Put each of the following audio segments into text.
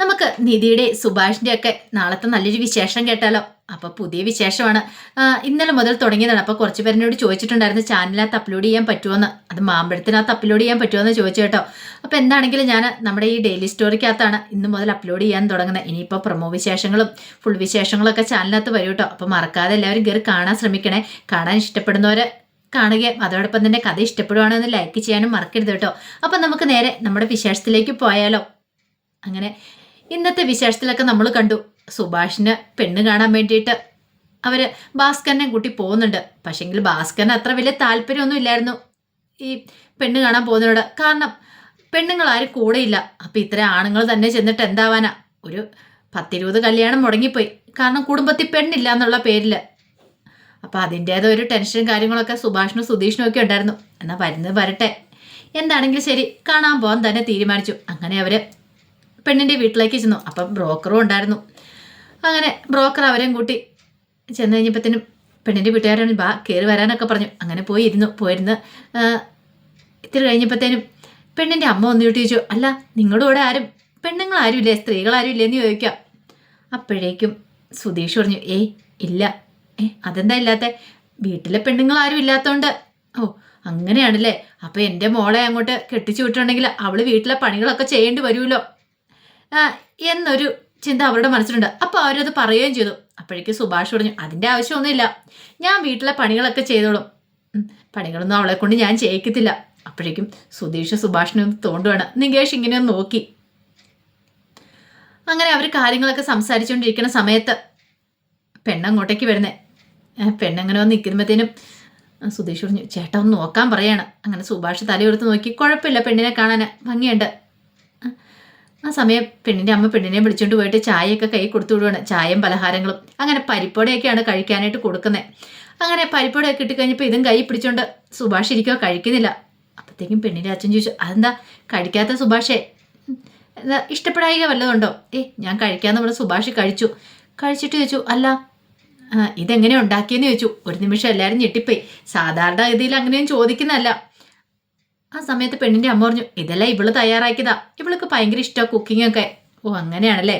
നമുക്ക് നിധിയുടെ സുഭാഷിന്റെ ഒക്കെ നാളത്തെ നല്ലൊരു വിശേഷം കേട്ടാലോ? അപ്പൊ പുതിയ വിശേഷമാണ്. ഇന്നലെ മുതൽ തുടങ്ങിയതാണ്. അപ്പൊ കുറച്ച് പേരിനോട് ചോദിച്ചിട്ടുണ്ടായിരുന്നു ചാനലിനകത്ത് അപ്ലോഡ് ചെയ്യാൻ പറ്റുമോന്ന് അത് മാമ്പഴത്തിനകത്ത് അപ്ലോഡ് ചെയ്യാൻ പറ്റുമോന്ന് ചോദിച്ചു കേട്ടോ. അപ്പൊ എന്താണെങ്കിലും ഞാൻ നമ്മുടെ ഈ ഡെയിലി സ്റ്റോറിക്കകത്താണ് ഇന്ന് മുതൽ അപ്ലോഡ് ചെയ്യാൻ തുടങ്ങുന്നത്. ഇനിയിപ്പോൾ പ്രൊമോ വിശേഷങ്ങളും ഫുൾ വിശേഷങ്ങളൊക്കെ ചാനലിനകത്ത് വരും കേട്ടോ. അപ്പൊ മറക്കാതെ എല്ലാവരും കയറി കാണാൻ ശ്രമിക്കണേ. കാണാൻ ഇഷ്ടപ്പെടുന്നവരെ കാണുകയും അതോടൊപ്പം തന്നെ കഥ ഇഷ്ടപ്പെടുവാണെന്ന് ലൈക്ക് ചെയ്യാനും മറക്കരുത് കേട്ടോ. അപ്പൊ നമുക്ക് നേരെ നമ്മുടെ വിശേഷത്തിലേക്ക് പോയാലോ? അങ്ങനെ ഇന്നത്തെ വിശേഷത്തിലൊക്കെ നമ്മൾ കണ്ടു. സുഭാഷിന് പെണ്ണ് കാണാൻ വേണ്ടിയിട്ട് അവർ ഭാസ്കരനെ കൂട്ടി പോകുന്നുണ്ട്. പക്ഷെങ്കിൽ ഭാസ്കരന് അത്ര വലിയ താല്പര്യമൊന്നും ഇല്ലായിരുന്നു ഈ പെണ്ണ് കാണാൻ പോകുന്നതിനോട്. കാരണം പെണ്ണുങ്ങൾ ആരും കൂടെയില്ല അപ്പം ഇത്ര ആണുങ്ങൾ തന്നെ ചെന്നിട്ട് എന്താവാനാ? ഒരു പത്തിരുപത് കല്യാണം മുടങ്ങിപ്പോയി. കാരണം കുടുംബത്തിൽ പെണ്ണില്ല എന്നുള്ള പേരിൽ അപ്പം അതിന്റേത് ഒരു ടെൻഷനും കാര്യങ്ങളൊക്കെ സുഭാഷിനും സുധീഷിനും ഒക്കെ ഉണ്ടായിരുന്നു. എന്നാൽ വരുന്നത് വരട്ടെ. എന്താണെങ്കിലും ശരി കാണാൻ പോകാൻ തന്നെ തീരുമാനിച്ചു. അങ്ങനെ അവർ പെണ്ണിന്റെ വീട്ടിലേക്ക് ചെന്നു. അപ്പം ബ്രോക്കറും ഉണ്ടായിരുന്നു. അങ്ങനെ ബ്രോക്കർ അവരെയും കൂട്ടി ചെന്ന് കഴിഞ്ഞപ്പോഴത്തേനും പെണ്ണിന്റെ വീട്ടുകാരാണ് ബാ കയറി വരാനൊക്കെ പറഞ്ഞു. അങ്ങനെ പോയി ഇരുന്നു പോയിരുന്ന് ഇത്തിരി കഴിഞ്ഞപ്പോഴത്തേനും പെണ്ണിന്റെ അമ്മ ഒന്ന് ചോദിച്ചു അല്ല നിങ്ങളുടെ കൂടെ ആരും ഇല്ലേ സ്ത്രീകൾ ആരും ഇല്ലേന്ന് ചോദിക്കാം അപ്പോഴേക്കും സുധീഷ് പറഞ്ഞു ഏയ് ഇല്ല. ഏ അതെന്താ ഇല്ലാത്ത? വീട്ടിലെ പെണ്ണുങ്ങൾ ആരും ഇല്ലാത്തതുകൊണ്ട് ഓ അങ്ങനെയാണല്ലേ. അപ്പോൾ എന്റെ മോളെ അങ്ങോട്ട് കെട്ടിച്ചു വിട്ടിട്ടുണ്ടെങ്കിൽ അവൾ വീട്ടിലെ പണികളൊക്കെ ചെയ്യേണ്ടി വരുമല്ലോ. എന്നൊരു ചിന്ത അവരുടെ മനസ്സിലുണ്ട്. അപ്പോൾ അവരത് പറയുകയും ചെയ്തു. അപ്പോഴേക്ക് സുഭാഷ് പറഞ്ഞു അതിന്റെ ആവശ്യമൊന്നുമില്ല. ഞാൻ വീട്ടിലെ പണികളൊക്കെ ചെയ്തോളും. പണികളൊന്നും അവളെ കൊണ്ട് ഞാൻ ചെയ്യിക്കത്തില്ല. അപ്പോഴേക്കും സുധീഷ് സുഭാഷിനെ ഒന്ന് തോണ്ടുവാണ്. നികേഷ് ഇങ്ങനെ ഒന്ന് നോക്കി. അങ്ങനെ അവർ കാര്യങ്ങളൊക്കെ സംസാരിച്ചുകൊണ്ടിരിക്കുന്ന സമയത്ത് പെണ്ണങ്ങോട്ടേക്ക് വരുന്നേ. പെണ്ണങ്ങനെ വന്ന് നിൽക്കുമ്പോഴത്തേനും സുധീഷ് പറഞ്ഞു ചേട്ടൻ ഒന്ന് നോക്കാൻ പറയാണ്. അങ്ങനെ സുഭാഷ് തലയെടുത്ത് നോക്കി കുഴപ്പമില്ല പെണ്ണിനെ കാണാൻ ഭംഗിയുണ്ട്. ആ സമയം പെണ്ണിന്റെ അമ്മ പെണ്ണിനെ വിളിച്ചുകൊണ്ട് പോയിട്ട് ചായയൊക്കെ കൈ കൊടുത്തു വിടുവാണ്. ചായയും പലഹാരങ്ങളും. അങ്ങനെ പരിപ്പോടെയൊക്കെയാണ് കഴിക്കാനായിട്ട് കൊടുക്കുന്നത് അങ്ങനെ പരിപ്പോടെയൊക്കെ ഇട്ട് ഇതും കൈ പിടിച്ചുകൊണ്ട് സുഭാഷ് ഇരിക്കുക കഴിക്കുന്നില്ല. അപ്പോഴത്തേക്കും പെണ്ണിന്റെ അച്ഛൻ ചോദിച്ചു അതെന്താ കഴിക്കാത്ത സുഭാഷേ? എന്താ ഇഷ്ടപ്പെടായിക വല്ലതുണ്ടോ? ഏ ഞാൻ കഴിക്കാന്ന് പറഞ്ഞ് സുഭാഷ് കഴിച്ചു. കഴിച്ചിട്ട് ചോദിച്ചു അല്ല ഇതെങ്ങനെ ഉണ്ടാക്കിയെന്ന് ചോദിച്ചു. ഒരു നിമിഷം എല്ലാവരും ഞെട്ടിപ്പോയി. സാധാരണ ഗതിയിൽ അങ്ങനെയും ചോദിക്കുന്നതല്ല. ആ സമയത്ത് പെണ്ണിന്റെ അമ്മ പറഞ്ഞു ഇതെല്ലാം ഇവൾ തയ്യാറാക്കിയതാ. ഇവൾക്ക് ഭയങ്കര ഇഷ്ടമാണ് കുക്കിംഗ് ഒക്കെ. ഓ അങ്ങനെയാണല്ലേ?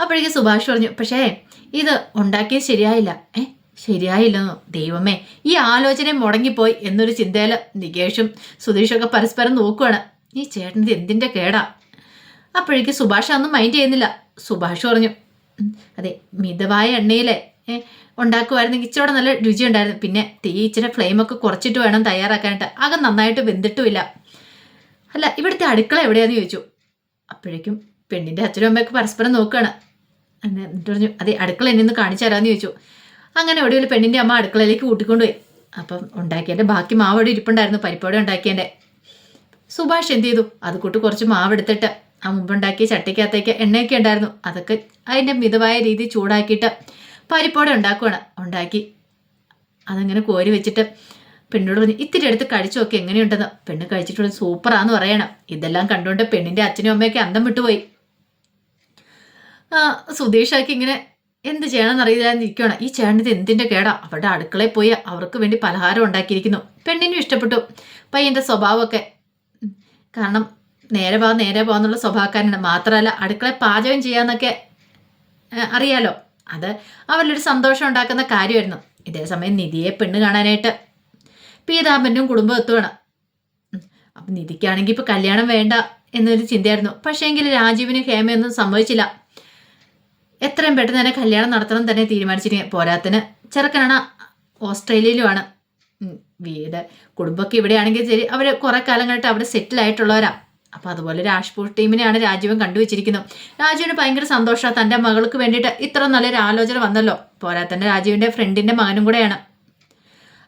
അപ്പോഴേക്കും സുഭാഷ് പറഞ്ഞു പക്ഷേ ഇത് ഉണ്ടാക്കിയത് ശരിയായില്ല. ഏ ശരിയായില്ലെന്നോ? ദൈവമേ ഈ ആലോചന മുടങ്ങിപ്പോയി എന്നൊരു ചിന്തയിൽ നികേഷും സുധീഷൊക്കെ പരസ്പരം നോക്കുവാണ്. ഈ ചേട്ടൻ ഇത് എന്തിന്റെ കേടാ? അപ്പോഴേക്കും സുഭാഷ് ഒന്നും മൈൻഡ് ചെയ്യുന്നില്ല. സുഭാഷ് പറഞ്ഞു അതെ മിതവായ എണ്ണയിലെ ഏ, ഉണ്ടാക്കുമായിരുന്നെങ്കിൽ ഇച്ചിരി നല്ല രുചി ഉണ്ടായിരുന്നു പിന്നെ തീ ഇച്ചിരി ഫ്ലെയിമൊക്കെ കുറച്ചിട്ട് വേണം തയ്യാറാക്കാനായിട്ട്. ആകെ നന്നായിട്ട് വെന്തിട്ടുമില്ല. അല്ല ഇവിടുത്തെ അടുക്കള എവിടെയാന്ന് ചോദിച്ചു. അപ്പോഴേക്കും പെണ്ണിന്റെ അച്ഛനും അമ്മയൊക്കെ പരസ്പരം നോക്കുകയാണ് എന്നിട്ട് പറഞ്ഞു അതെ അടുക്കള എന്നെ ഒന്ന് കാണിച്ചു തരാമെന്ന് ചോദിച്ചു. അങ്ങനെ ഒടുവിൽ പെണ്ണിന്റെ അമ്മ അടുക്കളയിലേക്ക് കൂട്ടിക്കൊണ്ടുപോയി. അപ്പം ഉണ്ടാക്കിയതിന്റെ ബാക്കി മാവ് ഇരിപ്പുണ്ടായിരുന്നു പരിപ്പോടെ ഉണ്ടാക്കിയതിന്റെ സുഭാഷ് എന്ത് ചെയ്തു? അത് കൂട്ട് കുറച്ച് മാവ് എടുത്തിട്ട് ആ മുമ്പുണ്ടാക്കിയ ചട്ടിക്കകത്തേക്ക് എണ്ണയൊക്കെ ഉണ്ടായിരുന്നു. അതൊക്കെ അതിന്റെ മിതമായ രീതി ചൂടാക്കിയിട്ട് പരിപ്പോടെ ഉണ്ടാക്കുവാണ്. ഉണ്ടാക്കി. അതങ്ങനെ കോരി വെച്ചിട്ട് പെണ്ണോട് പറഞ്ഞു ഇത്തിരി എടുത്ത് കഴിച്ചു നോക്കി എങ്ങനെയുണ്ടെന്ന്. പെണ്ണ് കഴിച്ചിട്ടുള്ള സൂപ്പറാന്ന് പറയണം. ഇതെല്ലാം കണ്ടുകൊണ്ട് പെണ്ണിന്റെ അച്ഛനും അമ്മയൊക്കെ അന്തം വിട്ടുപോയി. സുധീഷാക്കി ഇങ്ങനെ എന്ത് ചെയ്യണമെന്ന് അറിയില്ലാന്ന് ഇരിക്കുകയാണ് ഈ ഇത് എന്തിന്റെ കേടാ? അവരുടെ അടുക്കളയിൽ പോയി അവർക്ക് വേണ്ടി പലഹാരം ഉണ്ടാക്കിയിരിക്കുന്നു. പെണ്ണിനും ഇഷ്ടപ്പെട്ടു. പയ്യന്റെ സ്വഭാവമൊക്കെ. കാരണം നേരെ പോവാ നേരെ പോകാന്നുള്ള സ്വഭാവക്കാരനാണ്. മാത്രമല്ല അടുക്കളയിൽ പാചകം ചെയ്യാന്നൊക്കെ അറിയാലോ. അത് അവരിലൊരു സന്തോഷം ഉണ്ടാക്കുന്ന കാര്യമായിരുന്നു. ഇതേ സമയം നിധിയെ പെണ്ണ് കാണാനായിട്ട് പീതാമ്പനും കുടുംബം എത്തുവാണ്. അപ്പം നിധിക്കാണെങ്കിൽ ഇപ്പം കല്യാണം വേണ്ട എന്നൊരു ചിന്തയായിരുന്നു. പക്ഷേ എങ്കിൽ രാജീവിന് ഹേമയൊന്നും സംഭവിച്ചില്ല. എത്രയും പെട്ടെന്ന് തന്നെ കല്യാണം നടത്തണം തന്നെ തീരുമാനിച്ചിരിക്കുക പോരാത്തിന് ചെറുക്കനാണ് ഓസ്ട്രേലിയയിലുമാണ്. വീട് കുടുംബമൊക്കെ ഇവിടെയാണെങ്കിൽ ശരി. അവർ കുറേ കാലങ്ങളായിട്ട് അവിടെ സെറ്റിൽ ആയിട്ടുള്ളവരാ. അപ്പോൾ അതുപോലെ രാജ്പൂർ ടീമിനെയാണ് രാജീവൻ കണ്ടുവച്ചിരിക്കുന്നത്. രാജീവിന് ഭയങ്കര സന്തോഷമാണ് തന്റെ മകൾക്ക് വേണ്ടിയിട്ട് ഇത്ര നല്ലൊരു ആലോചന വന്നല്ലോ. പോരാത്തന്നെ രാജീവിന്റെ ഫ്രണ്ടിന്റെ മകനും കൂടെയാണ്.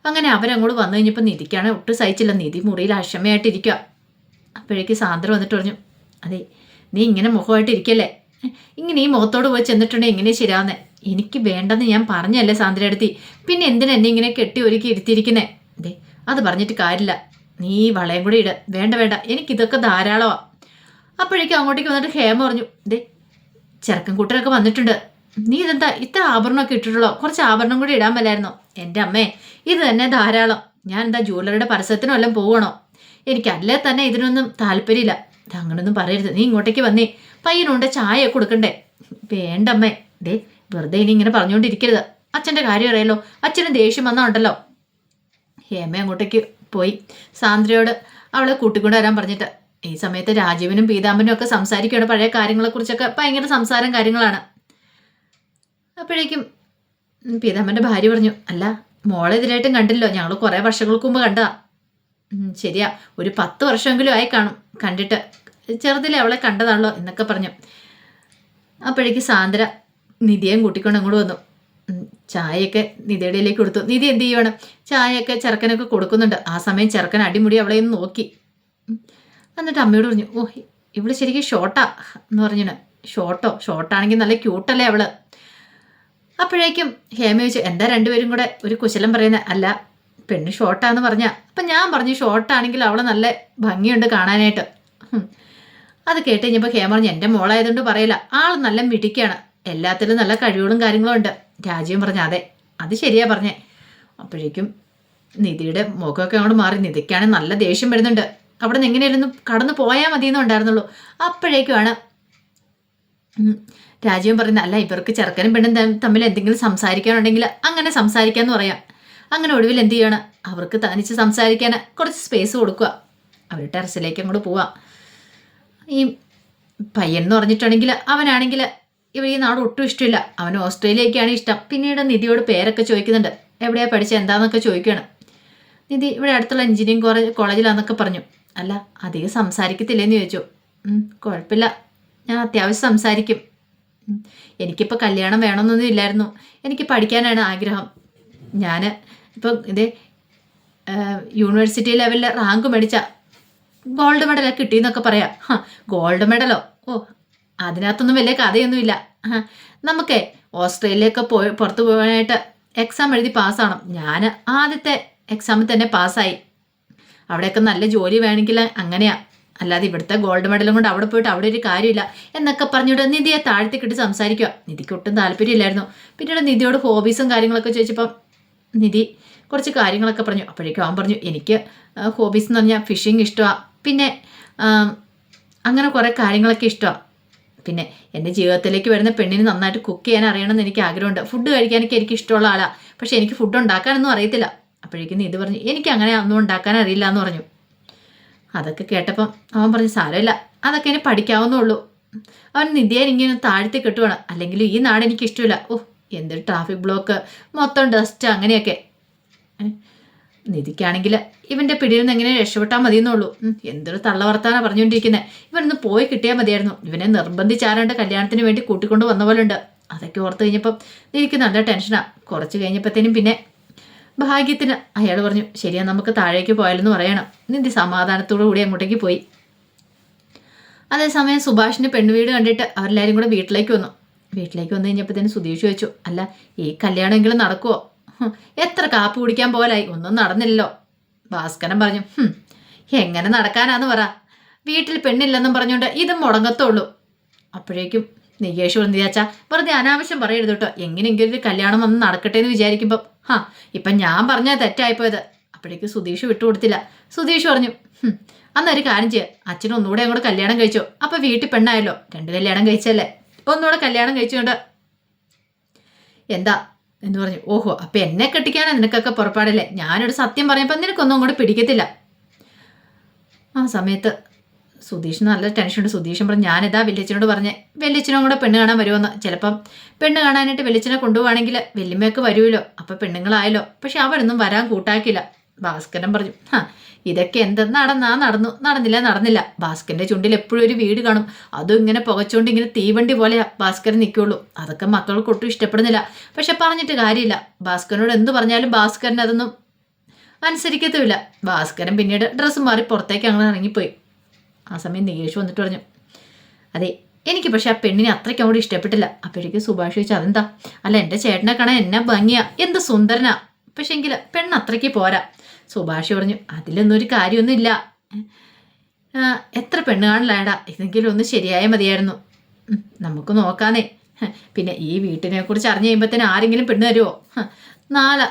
അങ്ങനെ അവരങ്ങോട്ട് വന്നു കഴിഞ്ഞപ്പോൾ നിധിക്കാണ് ഒട്ടും സഹിച്ചില്ല. നിധി മുറിയിൽ അക്ഷമയായിട്ടിരിക്കുക അപ്പോഴേക്ക് സാന്ദ്ര വന്നിട്ട് പറഞ്ഞു അതെ നീ ഇങ്ങനെ മുഖമായിട്ട് ഇരിക്കല്ലേ? ഇങ്ങനെ ഈ മുഖത്തോട് പോയി ചെന്നിട്ടുണ്ടെങ്കിൽ എങ്ങനെ ശരിയാവുന്നേ? എനിക്ക് വേണ്ടെന്ന് ഞാൻ പറഞ്ഞല്ലേ സാന്ദ്രയെടുത്തി പിന്നെ എന്തിനാ എന്നെ ഇങ്ങനെ കെട്ടി ഒരുക്കി ഇരുത്തിയിരിക്കുന്നേ? അതെ അത് പറഞ്ഞിട്ട് കാര്യമില്ല. നീ വളയം കൂടി ഇട. വേണ്ട വേണ്ട. എനിക്കിതൊക്കെ ധാരാളമാണ് അപ്പോഴേക്കും അങ്ങോട്ടേക്ക് വന്നിട്ട് ഹേമ പറഞ്ഞു ദേ ചെറുക്കൻ കൂട്ടരൊക്കെ വന്നിട്ടുണ്ട്. നീ ഇതെന്താ ഇത്ര ആഭരണമൊക്കെ ഇട്ടിട്ടുള്ളോ? കുറച്ച് ആഭരണം കൂടി ഇടാൻ പറ്റായിരുന്നോ എന്റെ അമ്മേ ഇത് തന്നെ ധാരാളം. ഞാൻ എന്താ ജൂവലറുടെ പരസ്യത്തിനും എല്ലാം പോവണോ എനിക്കല്ലേ തന്നെ ഇതിനൊന്നും താല്പര്യമില്ല. "ദേ, അങ്ങനൊന്നും പറയരുത്. നീ ഇങ്ങോട്ടേക്ക് വന്നേ. പയ്യനുണ്ട് ചായ കൊടുക്കണ്ടേ? വേണ്ടമ്മേ ദേ വെറുതെ ഇനി ഇങ്ങനെ പറഞ്ഞുകൊണ്ടിരിക്കരുത്. അച്ഛന്റെ കാര്യം അറിയാലോ. അച്ഛന് ദേഷ്യം വന്നാ ഉണ്ടല്ലോ. ഹേമ അങ്ങോട്ടേക്ക് പോയി. സാന്ദ്രയോട് അവളെ കൂട്ടിക്കൊണ്ട് വരാൻ പറഞ്ഞിട്ട് ഈ സമയത്ത് രാജീവനും പീതാമ്പനും ഒക്കെ സംസാരിക്കുകയാണ്. പഴയ കാര്യങ്ങളെക്കുറിച്ചൊക്കെ ഭയങ്കര സംസാരം കാര്യങ്ങളാണ്. അപ്പോഴേക്കും പീതാമ്പന്റെ ഭാര്യ പറഞ്ഞു അല്ല മോളെ ഇതിലായിട്ടും കണ്ടില്ലോ. ഞങ്ങൾ കുറേ വർഷങ്ങൾക്ക് മുമ്പ് കണ്ടതാ. ശരിയാ. ഒരു പത്ത് വർഷമെങ്കിലും ആയി കാണും. കണ്ടിട്ട് ചെറുതിലെ അവളെ കണ്ടതാണല്ലോ എന്നൊക്കെ പറഞ്ഞു. അപ്പോഴേക്ക് സാന്ദ്ര നിധിയേയും കൂട്ടിക്കൊണ്ട് അങ്ങോട്ട് വന്നു. ചായയൊക്കെ നിധിയുടെ ഇടയിലേക്ക് കൊടുത്തു. നിധി എന്ത് ചെയ്യുവാണ്? ചായയൊക്കെ ചെറുക്കനൊക്കെ കൊടുക്കുന്നുണ്ട്. ആ സമയം ചെറുക്കൻ അടിമുടി അവളെ നോക്കി. എന്നിട്ട് അമ്മയോട് പറഞ്ഞു ഓ ഇവിടെ ശരിക്കും ഷോർട്ടാ എന്ന് പറഞ്ഞു ഷോർട്ടോ? ഷോർട്ടാണെങ്കിൽ നല്ല ക്യൂട്ടല്ലേ അവൾ? അപ്പോഴേക്കും ഹേമ ചോദിച്ചു എന്താ രണ്ടുപേരും കൂടെ ഒരു കുശലം പറയുന്നത് അല്ല പെണ്ണ് ഷോർട്ടാന്ന് പറഞ്ഞ. അപ്പം ഞാൻ പറഞ്ഞു ഷോർട്ടാണെങ്കിൽ അവളെ നല്ല ഭംഗിയുണ്ട് കാണാനായിട്ട്. അത് കേട്ട് കഴിഞ്ഞപ്പോൾ ഹേമ പറഞ്ഞു എന്റെ മോളായതുകൊണ്ട് പറയില്ല. ആൾ നല്ല മിടിക്കാണ് എല്ലാത്തിലും നല്ല കഴിവുകളും കാര്യങ്ങളും ഉണ്ട്. രാജീവൻ പറഞ്ഞു അതെ അത് ശരിയാ പറഞ്ഞേ. അപ്പോഴേക്കും നിധിയുടെ മുഖമൊക്കെ അങ്ങോട്ട് മാറി. നിധിക്കാണെങ്കിൽ നല്ല ദേഷ്യം വരുന്നുണ്ട്. അവിടെ നിന്ന് എങ്ങനെയായിരുന്നു കടന്നു പോയാൽ മതി എന്നുണ്ടായിരുന്നുള്ളൂ അപ്പോഴേക്കുമാണ് രാജീവൻ പറയുന്നത് അല്ല ഇവർക്ക് ചെറുക്കനും പെണ്ണും തമ്മിൽ എന്തെങ്കിലും സംസാരിക്കാനുണ്ടെങ്കിൽ അങ്ങനെ സംസാരിക്കാന്ന് പറയാം. അങ്ങനെ ഒടുവിൽ എന്ത് ചെയ്യണം? അവർക്ക് തനിച്ച് സംസാരിക്കാൻ കുറച്ച് സ്പേസ് കൊടുക്കുക. അവർ ടെറസിലേക്ക് അങ്ങോട്ട് പോവാം. ഈ പയ്യൻ എന്ന് പറഞ്ഞിട്ടുണ്ടെങ്കിൽ അവനാണെങ്കിൽ ഇവർ ഈ നാട് ഒട്ടും ഇഷ്ടമില്ല. അവന് ഓസ്ട്രേലിയക്കാണ് ഇഷ്ടം. പിന്നീട് നിധിയോട് പേരൊക്കെ ചോദിക്കുന്നുണ്ട്. എവിടെയാ പഠിച്ചത്? എന്താന്നൊക്കെ ചോദിക്കുകയാണ്. നിധി ഇവിടെ അടുത്തുള്ള എഞ്ചിനീയറിംഗ് കോളേജ് കോളേജിലാന്നൊക്കെ പറഞ്ഞു. അല്ല അധികം സംസാരിക്കത്തില്ലെന്ന് ചോദിച്ചു. "ഉം, കുഴപ്പമില്ല. ഞാൻ അത്യാവശ്യം സംസാരിക്കും. എനിക്കിപ്പോൾ കല്യാണം വേണമെന്നൊന്നും ഇല്ലായിരുന്നു. എനിക്ക് പഠിക്കാനാണ് ആഗ്രഹം. ഞാൻ ഇപ്പം ഇതേ യൂണിവേഴ്സിറ്റി ലെവലിൽ റാങ്ക് മേടിച്ച ഗോൾഡ് മെഡലൊക്കെ കിട്ടിയെന്നൊക്കെ പറയാം. ഗോൾഡ് മെഡലോ? ഓ അതിനകത്തൊന്നും വലിയ കഥയൊന്നുമില്ല. നമുക്ക് ഓസ്ട്രേലിയയൊക്കെ പോയി പുറത്തു പോകാനായിട്ട് എക്സാം എഴുതി പാസ്സാവണം ഞാൻ ആദ്യത്തെ എക്സാമിൽ തന്നെ പാസ്സായി അവിടെയൊക്കെ നല്ല ജോലി വേണമെങ്കിൽ അങ്ങനെയാ. അല്ലാതെ ഇവിടുത്തെ ഗോൾഡ് മെഡലും കൊണ്ട് അവിടെ പോയിട്ട് അവിടെ ഒരു കാര്യമില്ല. എന്നൊക്കെ പറഞ്ഞുകൊണ്ട് നിധിയെ താഴ്ത്തി കിട്ടി സംസാരിക്കുക നിധിക്ക് ഒട്ടും താല്പര്യമില്ലായിരുന്നു. പിന്നീട് നിധിയോട് ഹോബീസും കാര്യങ്ങളൊക്കെ ചോദിച്ചപ്പം നിധി കുറച്ച് കാര്യങ്ങളൊക്കെ പറഞ്ഞു. അപ്പോഴേക്കും അവൻ പറഞ്ഞു എനിക്ക് ഹോബീസ് എന്ന് പറഞ്ഞാൽ ഫിഷിങ് ഇഷ്ടമാണ് പിന്നെ അങ്ങനെ കുറേ കാര്യങ്ങളൊക്കെ ഇഷ്ടമാണ് പിന്നെ എന്റെ ജീവിതത്തിലേക്ക് വരുന്ന പെണ്ണിന് നന്നായിട്ട് കുക്ക് ചെയ്യാൻ അറിയണമെന്ന് എനിക്ക് ആഗ്രഹമുണ്ട്. ഫുഡ് കഴിക്കാനൊക്കെ എനിക്ക് ഇഷ്ടമുള്ള ആളാണ് പക്ഷേ എനിക്ക് ഫുഡ് ഉണ്ടാക്കാനൊന്നും അറിയത്തില്ല. അപ്പോഴേക്കും ഇത് പറഞ്ഞു എനിക്ക് അങ്ങനെ ഒന്നും ഉണ്ടാക്കാൻ അറിയില്ല എന്ന് പറഞ്ഞു. അതൊക്കെ കേട്ടപ്പം അവൻ പറഞ്ഞു സാരമില്ല. അതൊക്കെ എന്നെ പഠിക്കാവുന്നുള്ളൂ അവൻ നിധിയെ ഇങ്ങനെ താഴ്ത്തി കിട്ടുവാണ്. അല്ലെങ്കിൽ ഈ നാട് എനിക്ക് ഇഷ്ടമില്ല. ഓ എന്തൊരു ട്രാഫിക് ബ്ലോക്ക് മൊത്തം ഡസ്റ്റ് അങ്ങനെയൊക്കെ. നിധിക്കാണെങ്കിൽ ഇവന്റെ പിടിയിൽ നിന്ന് എങ്ങനെ രക്ഷപ്പെട്ടാൽ മതിയെന്നുള്ളൂ. എന്തൊരു തള്ള വർത്താനാ പറഞ്ഞുകൊണ്ടിരിക്കുന്നത് ഇവനൊന്ന് പോയി കിട്ടിയാൽ മതിയായിരുന്നു. ഇവനെ നിർബന്ധിച്ചാരാണ്ട് കല്യാണത്തിന് വേണ്ടി കൂട്ടിക്കൊണ്ട് വന്ന പോലെ ഉണ്ട് അതൊക്കെ ഓർത്ത് കഴിഞ്ഞപ്പം എനിക്ക് നല്ല ടെൻഷനാണ് കുറച്ച് കഴിഞ്ഞപ്പോഴത്തേനും പിന്നെ ഭാഗ്യത്തിന് അയാൾ പറഞ്ഞു ശരിയാ നമുക്ക് താഴേക്ക് പോയാലെന്ന് പറയണം. നിധി സമാധാനത്തോടു കൂടി അങ്ങോട്ടേക്ക് പോയി. അതേസമയം സുഭാഷിന്റെ പെണ്ണുവീട് കണ്ടിട്ട് അവരെല്ലാവരും കൂടെ വീട്ടിലേക്ക് വന്നു. വീട്ടിലേക്ക് വന്നു തന്നെ സുധീഷ് ചോദിച്ചു അല്ല ഈ കല്യാണമെങ്കിലും നടക്കുമോ എത്ര കാപ്പി കുടിക്കാൻ പോലായി ഒന്നും നടന്നില്ലല്ലോ. ഭാസ്കരൻ പറഞ്ഞു എങ്ങനെ നടക്കാനാന്ന് പറ. വീട്ടിൽ പെണ്ണില്ലെന്നും പറഞ്ഞുകൊണ്ട് ഇത് മുടങ്ങത്തുള്ളൂ. അപ്പോഴേക്കും നികേഷ് എന്ത് ചേച്ചാ വെറുതെ അനാവശ്യം പറയരുത് കേട്ടോ. എങ്ങനെയെങ്കിലും ഒരു കല്യാണം വന്ന് നടക്കട്ടെ എന്ന് വിചാരിക്കുമ്പോൾ ഹാ ഇപ്പം ഞാൻ പറഞ്ഞാൽ തെറ്റായിപ്പോയത്. അപ്പോഴേക്കും സുധീഷ് വിട്ടുകൊടുത്തില്ല. സുധീഷ് പറഞ്ഞു അന്ന് അന്നൊരു കാര്യം ചെയ്യുക അച്ഛനും ഒന്നുകൂടെ അങ്ങോട്ട് കല്യാണം കഴിച്ചു. അപ്പം വീട്ടിൽ പെണ്ണായല്ലോ. രണ്ട് കല്യാണം കഴിച്ചല്ലേ? ഒന്നുകൂടെ കല്യാണം കഴിച്ചുകൊണ്ട്. എന്താ? എന്ന് പറഞ്ഞു ഓഹോ അപ്പം എന്നെ കെട്ടിക്കാനാ നിനക്കൊക്കെ പുറപ്പാടില്ലേ? ഞാനൊരു സത്യം പറഞ്ഞപ്പോൾ നിനക്കൊന്നും അങ്ങോട്ട് പിടിക്കത്തില്ല. ആ സമയത്ത് സുധീഷ് നല്ല ടെൻഷനുണ്ട് സുധീഷൻ പറഞ്ഞു ഞാനിതാ വെല്ലിച്ചനോട് പറഞ്ഞേ വെല്ലിച്ചനും കൂടെ പെണ്ണ് കാണാൻ വരുമെന്ന് ചിലപ്പം പെണ്ണ് കാണാനായിട്ട് വെല്ലിച്ചനെ കൊണ്ടുപോവാണെങ്കിൽ വെല്ലിമ്മയൊക്കെ വരുമല്ലോ അപ്പം പെണ്ണുങ്ങളായല്ലോ. പക്ഷെ അവരൊന്നും വരാൻ കൂട്ടാക്കില്ല. ഭാസ്കരൻ പറഞ്ഞു ആ ഇതൊക്കെ എന്തെന്ന് നടന്നാ നടന്നു നടന്നില്ല നടന്നില്ല. ഭാസ്കരന്റെ ചുണ്ടിൽ എപ്പോഴും ഒരു വീട് കാണും. അതും ഇങ്ങനെ പുകച്ചുകൊണ്ട് ഇങ്ങനെ തീവണ്ടി പോലെയാ ഭാസ്കരൻ നിൽക്കുള്ളൂ അതൊക്കെ മക്കൾക്ക് ഒട്ടും ഇഷ്ടപ്പെടുന്നില്ല. പക്ഷെ പറഞ്ഞിട്ട് കാര്യമില്ല. ഭാസ്കരനോട് എന്തു പറഞ്ഞാലും ഭാസ്കരൻ അതൊന്നും അനുസരിക്കത്തുമില്ല. ഭാസ്കരൻ പിന്നീട് ഡ്രസ്സ് മാറി പുറത്തേക്ക് അങ്ങനെ ഇറങ്ങിപ്പോയി. ആ സമയം നികേഷ് വന്നിട്ട് പറഞ്ഞു അതെ എനിക്ക് പക്ഷെ ആ പെണ്ണിനെ അത്രയ്ക്ക് അങ്ങോട്ട് ഇഷ്ടപ്പെട്ടില്ല. അപ്പോഴേക്കും സുഭാഷ് ചോദിച്ചു അതെന്താ? അല്ല എന്റെ ചേട്ടനെ കാണാൻ എന്നാ ഭംഗിയാ? എന്ത് സുന്ദരനാ? പക്ഷെ എങ്കിൽ പെണ്ണ് അത്രയ്ക്ക് പോരാ. സുഭാഷ് പറഞ്ഞു അതിലൊന്നും ഒരു കാര്യമൊന്നുമില്ല എത്ര പെണ്ണ് കാണില്ലാടാ ഇതെങ്കിലും ഒന്ന് ശരിയായ മതിയായിരുന്നു. നമുക്ക് നോക്കാന്നേ. പിന്നെ ഈ വീട്ടിനെ കുറിച്ച് അറിഞ്ഞു കഴിയുമ്പോഴത്തേന് ആരെങ്കിലും പെണ്ണ് തരുമോ നാല്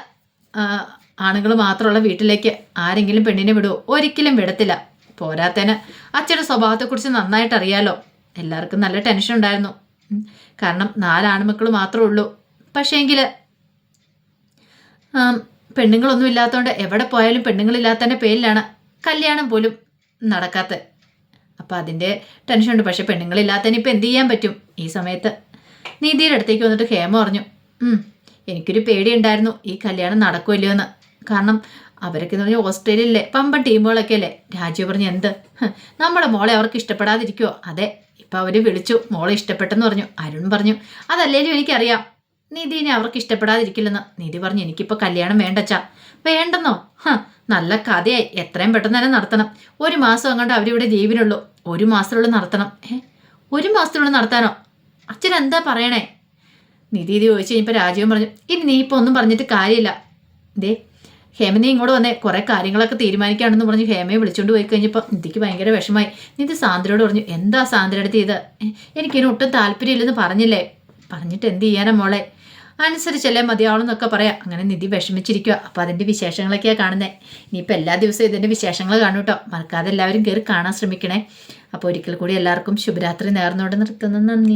ആണുങ്ങൾ മാത്രമുള്ള വീട്ടിലേക്ക് ആരെങ്കിലും പെണ്ണിനെ വിടുമോ ഒരിക്കലും വിടത്തില്ല. പോരാത്തേന് അച്ഛന്റെ സ്വഭാവത്തെക്കുറിച്ച് നന്നായിട്ട് അറിയാലോ എല്ലാവർക്കും നല്ല ടെൻഷൻ ഉണ്ടായിരുന്നു. കാരണം കാരണം നാലാൺമക്കൾ മാത്രമേ ഉള്ളൂ. പക്ഷേങ്കിൽ പെണ്ണുങ്ങളൊന്നും ഇല്ലാത്തതുകൊണ്ട് എവിടെ പോയാലും പെണ്ണുങ്ങളില്ലാത്തതിന്റെ പേരിലാണ് കല്യാണം പോലും നടക്കാത്തത്. അപ്പം അതിന്റെ ടെൻഷനുണ്ട് പക്ഷെ പെണ്ണുങ്ങളില്ലാത്തതിന് ഇപ്പം എന്ത് ചെയ്യാൻ പറ്റും? ഈ സമയത്ത് നീതിയുടെ അടുത്തേക്ക് വന്നിട്ട് ഹേമ പറഞ്ഞു എനിക്കൊരു പേടിയുണ്ടായിരുന്നു. ഈ കല്യാണം നടക്കുമല്ലോ എന്ന് കാരണം അവരൊക്കെ എന്ന് പറഞ്ഞാൽ ഓസ്ട്രേലിയയിലെ പമ്പൻ ടീമുകളൊക്കെ അല്ലേ? രാജു പറഞ്ഞു എന്ത്? നമ്മുടെ മോളെ അവർക്ക് ഇഷ്ടപ്പെടാതിരിക്കുമോ അതെ ഇപ്പം അവർ വിളിച്ചു. മോളെ ഇഷ്ടപ്പെട്ടെന്ന് പറഞ്ഞു. അരുൺ പറഞ്ഞു അതല്ലേലും എനിക്കറിയാം. നിധിനെ അവർക്ക് ഇഷ്ടപ്പെടാതിരിക്കില്ലെന്ന്. നിധി പറഞ്ഞു എനിക്കിപ്പോൾ കല്യാണം വേണ്ടച്ചാ. വേണ്ടെന്നോ? ഹ നല്ല കഥയായി. എത്രയും പെട്ടെന്ന് തന്നെ നടത്തണം. ഒരു മാസം അങ്ങോട്ട് അവരിവിടെ ലീവിനുള്ളൂ. ഒരു മാസത്തിനുള്ളിൽ നടത്തണം. ഏ? ഒരു മാസത്തിനുള്ളിൽ നടത്താനോ? അച്ഛൻ എന്താ പറയണേ? നിധി ഇത് ചോദിച്ചു കഴിഞ്ഞപ്പോൾ രാജീവൻ പറഞ്ഞു ഇനി നീ ഇപ്പോൾ ഒന്നും പറഞ്ഞിട്ട് കാര്യമില്ല. ദേ ഹേമ നീ ഇങ്ങോട്ട് വന്നേ. കുറേ കാര്യങ്ങളൊക്കെ തീരുമാനിക്കാണെന്ന് പറഞ്ഞ് ഹേമയെ വിളിച്ചുകൊണ്ട് പോയി കഴിഞ്ഞപ്പോൾ നിധിക്ക് ഭയങ്കര വിഷമായി. നിധി സാന്ദ്രയോട് പറഞ്ഞു എന്താ സാന്ദ്രയുടെ "ഏ, എനിക്കിതിന് ഒട്ടും താല്പര്യമില്ലെന്ന് പറഞ്ഞില്ലേ? പറഞ്ഞിട്ട് എന്ത് ചെയ്യാനാ മോളെ? അനുസരിച്ചല്ലേ മതിയാവണം എന്നൊക്കെ പറയാം. അങ്ങനെ നിധി വിഷമിച്ചിരിക്കുക അപ്പോൾ അതിന്റെ വിശേഷങ്ങളൊക്കെയാണ് കാണുന്നത് ഇനിയിപ്പോൾ എല്ലാ ദിവസവും ഇതിന്റെ വിശേഷങ്ങൾ കാണും കേട്ടോ. മറക്കാതെ എല്ലാവരും കയറി കാണാൻ ശ്രമിക്കണേ. അപ്പോൾ ഒരിക്കൽ കൂടി എല്ലാവർക്കും ശുഭരാത്രി നേർന്നുകൊണ്ട് നിർത്തുന്നു. നന്ദി.